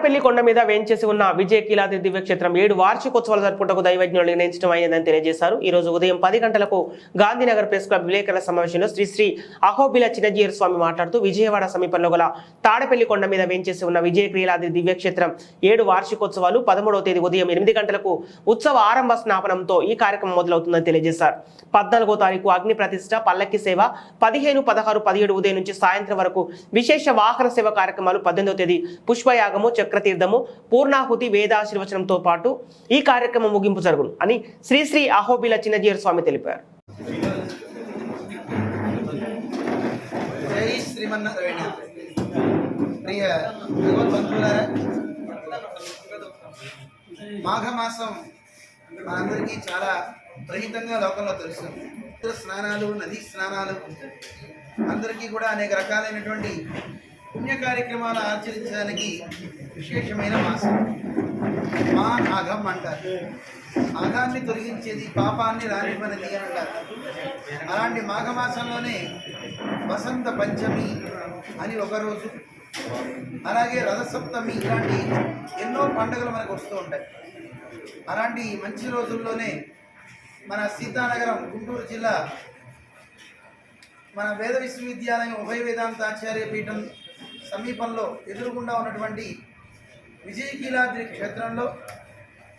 కొండ మీద వేంచేసి ఉన్న విజయ కీలాద్రి దివ్యక్షేత్రం ఏడు వార్షికోత్సవాలు జరుపుకుంటకు దైవజ్ఞులు నిర్ణయించడం అయిందని తెలియజేశారు. ఈ రోజు ఉదయం పది గంటలకు గాంధీనగర్ ప్రెస్ క్లబ్ విలేకరుల సమావేశంలో శ్రీ శ్రీ అహోబిల చిన్నజీయర్ స్వామి మాట్లాడుతూ విజయవాడ సమీపంలో గల తాడపల్లి కొండ మీద వేంచేసి ఉన్న విజయ కీలాద్రి దివ్యక్షేత్రం ఏడు వార్షికోత్సవాలు పదమూడవ తేదీ ఉదయం ఎనిమిది గంటలకు ఉత్సవ ఆరంభ స్నాపనంతో ఈ కార్యక్రమం మొదలవుతుందని తెలియజేశారు. పద్నాలుగో తారీఖు అగ్ని ప్రతిష్ట పల్లకి సేవ పదిహేను పదహారు పదిహేడు ఉదయం నుంచి సాయంత్రం వరకు విశేష వాహన సేవ కార్యక్రమాలు పద్దెనిమిదవ తేదీ పుష్పయాగము చక్రతీర్థము పూర్ణాహుతి వేదాశీర్వచనంతో పాటు ఈ కార్యక్రమం ముగింపు జరుగును అని శ్రీశ్రీ అహోబిల చిన్నజీయర్ స్వామి తెలిపారు. మాఘమాసం మనందరికీ చాలా ప్రహితంగా లోకంలో తెలుసు స్నానాలు నదీ స్నానాలు అందరికీ కూడా అనేక రకాలైనటువంటి పుణ్య కార్యక్రమాలు ఆచరించడానికి విశేషమైన మాసం మా ఆఘం అంటారు ఆఘాన్ని తొలగించేది పాపాన్ని రానివ్వనది అని అంటారు. అలాంటి మాఘమాసంలోనే వసంత పంచమి అని ఒకరోజు అలాగే రథసప్తమి ఇలాంటి ఎన్నో పండుగలు మనకు వస్తూ ఉంటాయి. అలాంటి మంచి రోజుల్లోనే మన సీతానగరం గుంటూరు జిల్లా మన వేద విశ్వవిద్యాలయం ఉభయ వేదాంత ఆచార్య పీఠం సమీపంలో ఎదురుగుండా ఉన్నటువంటి విజయకీలాద్రి క్షేత్రంలో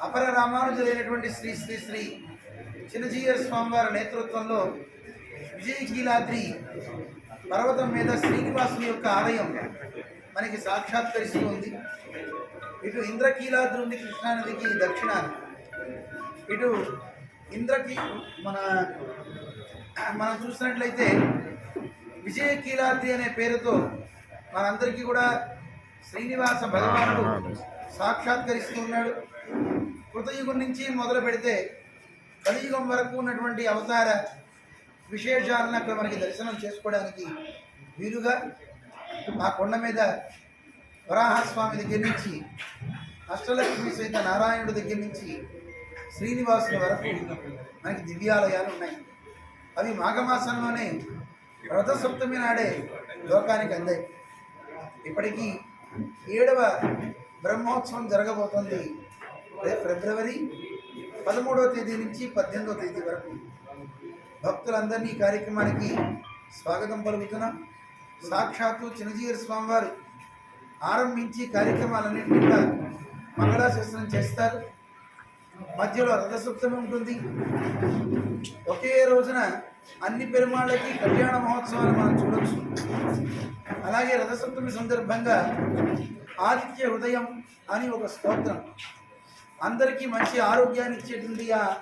అపర రామానుజులైనటువంటి శ్రీ శ్రీ శ్రీ చిన్నజీయ స్వామివారి నేతృత్వంలో విజయకీలాద్రి పర్వతం మీద శ్రీనివాసుని యొక్క ఆలయం మనకి సాక్షాత్కరిస్తూ ఉంది. ఇటు ఇంద్రకీలాద్రి ఉంది కృష్ణానదికి దక్షిణాన. ఇటు ఇంద్రకి మన మనం చూసినట్లయితే విజయకీలాద్రి అనే పేరుతో మనందరికీ కూడా శ్రీనివాస భగవానుడు సాక్షాత్కరిస్తూ ఉన్నాడు. కృతయుగం నుంచి మొదలు పెడితే కలియుగం వరకు ఉన్నటువంటి అవతార విశేషాలను అక్కడ మనకి దర్శనం చేసుకోవడానికి వీలుగా ఆ కొండ మీద వరాహస్వామి దగ్గర నుంచి అష్టలక్ష్మి సైత నారాయణుడి దగ్గర నుంచి శ్రీనివాసుల వరకు మనకి దివ్యాలయాలు ఉన్నాయి. అవి మాఘమాసంలోనే రథసప్తమి నాడే లోకానికి అందాయి. ఇప్పటికీ ఏడవ బ్రహ్మోత్సవం జరగబోతోంది. ఫిబ్రవరి పదమూడవ తేదీ నుంచి పద్దెనిమిదవ తేదీ వరకు. భక్తులందరినీ ఈ కార్యక్రమానికి స్వాగతం పలుకుతున్నాం. సాక్షాత్తు చిన్నజీవర స్వామివారు ఆరంభించి కార్యక్రమాలన్నింటినీ కూడా మంగళాశాసనం చేస్తారు. మధ్యలో రథసప్తమి ఉంటుంది. ఒకే రోజున అన్ని పెరుమాళ్ళకి కళ్యాణ మహోత్సవాలు మనం చూడవచ్చు అలాగే రథసప్తమి సందర్భంగా ఆదిత్య హృదయం అని ఒక స్తోత్రం. అందరికీ మంచి ఆరోగ్యాన్ని ఇచ్చేటువంటి ఆ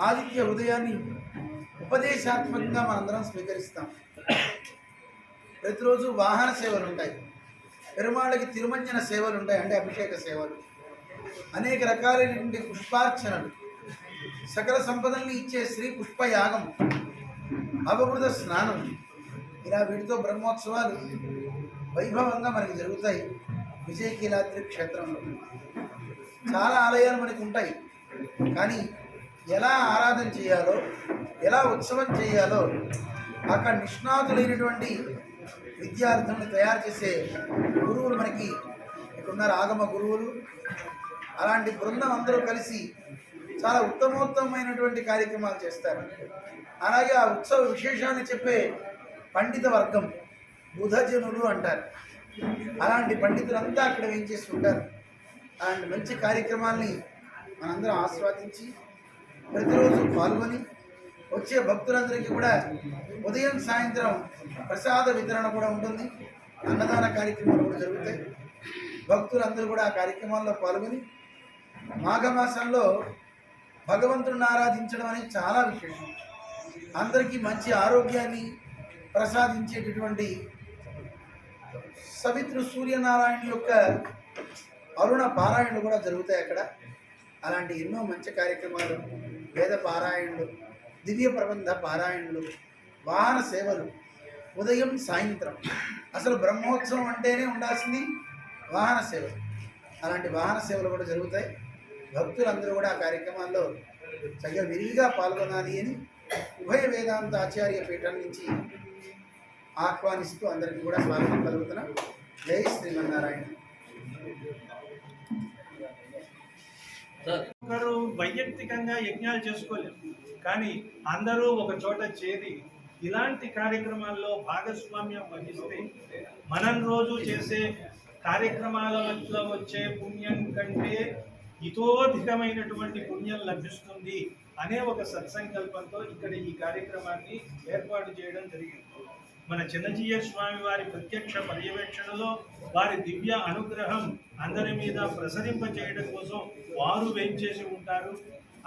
ఆదిత్య హృదయాన్ని ఉపదేశాత్మకంగా మనందరం స్వీకరిస్తాం. ప్రతిరోజు వాహన సేవలు ఉంటాయి. పెరుమాళ్ళకి తిరుమంజన సేవలు ఉంటాయి అంటే అభిషేక సేవలు. అనేక రకాలైనటువంటి పుష్పార్చనలు. సకల సంపదల్ని ఇచ్చే శ్రీ పుష్పయాగం. అవమృత స్నానం. ఇలా వీటితో బ్రహ్మోత్సవాలు వైభవంగా మనకి జరుగుతాయి. విజయకీలాద్రి క్షేత్రంలో. చాలా ఆలయాలు మనకు ఉంటాయి. కానీ ఎలా ఆరాధన చేయాలో ఎలా ఉత్సవం చేయాలో అక్కడ నిష్ణాతులైనటువంటి విద్యార్థులను తయారు చేసే గురువులు మనకి ఇక్కడున్నారు. ఆగమ గురువులు అలాంటి బృందం అందరూ కలిసి చాలా ఉత్తమోత్తమైనటువంటి కార్యక్రమాలు చేస్తారు. అలాగే ఆ ఉత్సవ విశేషాన్ని చెప్పే పండిత వర్గం బుధజనులు అంటారు. అలాంటి పండితులంతా అక్కడ ఏం ఉంటారు? అలాంటి మంచి కార్యక్రమాల్ని మనందరం ఆస్వాదించి ప్రతిరోజు పాల్గొని వచ్చే భక్తులందరికీ కూడా ఉదయం సాయంత్రం ప్రసాద వితరణ కూడా ఉంటుంది. అన్నదాన కార్యక్రమాలు కూడా జరుగుతాయి. భక్తులందరూ కూడా ఆ కార్యక్రమాల్లో పాల్గొని మాఘమాసంలో భగవంతుడిని ఆరాధించడం అనేది చాలా విశేషం. అందరికీ మంచి ఆరోగ్యాన్ని ప్రసాదించేటటువంటి సవిత్రు సూర్యనారాయణ యొక్క అరుణ పారాయణలు కూడా జరుగుతాయి అక్కడ. అలాంటి ఎన్నో మంచి కార్యక్రమాలు వేద పారాయణలు దివ్య ప్రబంధ పారాయణలు వాహన సేవలు ఉదయం సాయంత్రం. అసలు బ్రహ్మోత్సవం అంటేనే ఉండాల్సింది వాహన సేవలు అలాంటి వాహన సేవలు కూడా జరుగుతాయి. భక్తులందరూ కూడా ఆ కార్యక్రమాల్లో చక్కగా విరివిగా పాల్గొనాలి అని ఉభయ వేదాంత ఆచార్య పీఠం నుంచి ఆహ్వానిస్తూ అందరికీ కూడా స్వాగతం కలుగుతున్నాం జై శ్రీమన్నారాయణ. ఒకరు వైయక్తికంగా యజ్ఞాలు చేసుకోలేరు కానీ అందరూ ఒక చోట చేరి ఇలాంటి కార్యక్రమాల్లో భాగస్వామ్యం వహిస్తే మనం రోజు చేసే కార్యక్రమాల వచ్చే పుణ్యం కంటే ఇతోధికమైనటువంటి పుణ్యం లభిస్తుంది అనే ఒక సత్సంకల్పంతో ఇక్కడ ఈ కార్యక్రమాన్ని ఏర్పాటు చేయడం జరిగింది. మన చిన్నజీయ స్వామి వారి ప్రత్యక్ష పర్యవేక్షణలో వారి దివ్య అనుగ్రహం అందరి మీద ప్రసరింపజేయడం కోసం వారు వేంచేసి ఉంటారు.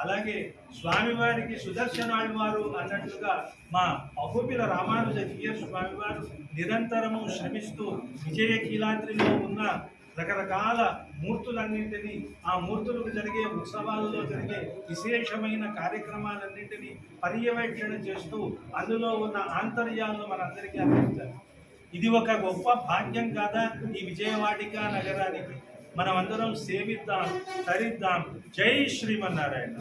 అలాగే స్వామివారికి సుదర్శనాళ్ వారు అన్నట్లుగా మా అహోబిల రామానుజ జీయ స్వామివారు నిరంతరము శ్రమిస్తూ విజయకీలాద్రిలో ఉన్న రకరకాల మూర్తులన్నింటినీ ఆ మూర్తులకు జరిగే ఉత్సవాలలో జరిగే విశేషమైన కార్యక్రమాలన్నింటినీ పర్యవేక్షణ చేస్తూ అందులో ఉన్న ఆంతర్యాలను మనందరికీ అందించారు ఇది ఒక గొప్ప భాగ్యం కాదా ఈ విజయవాడిక నగరానికి? మనమందరం సేవిద్దాం తరిద్దాం. జై శ్రీమన్నారాయణ.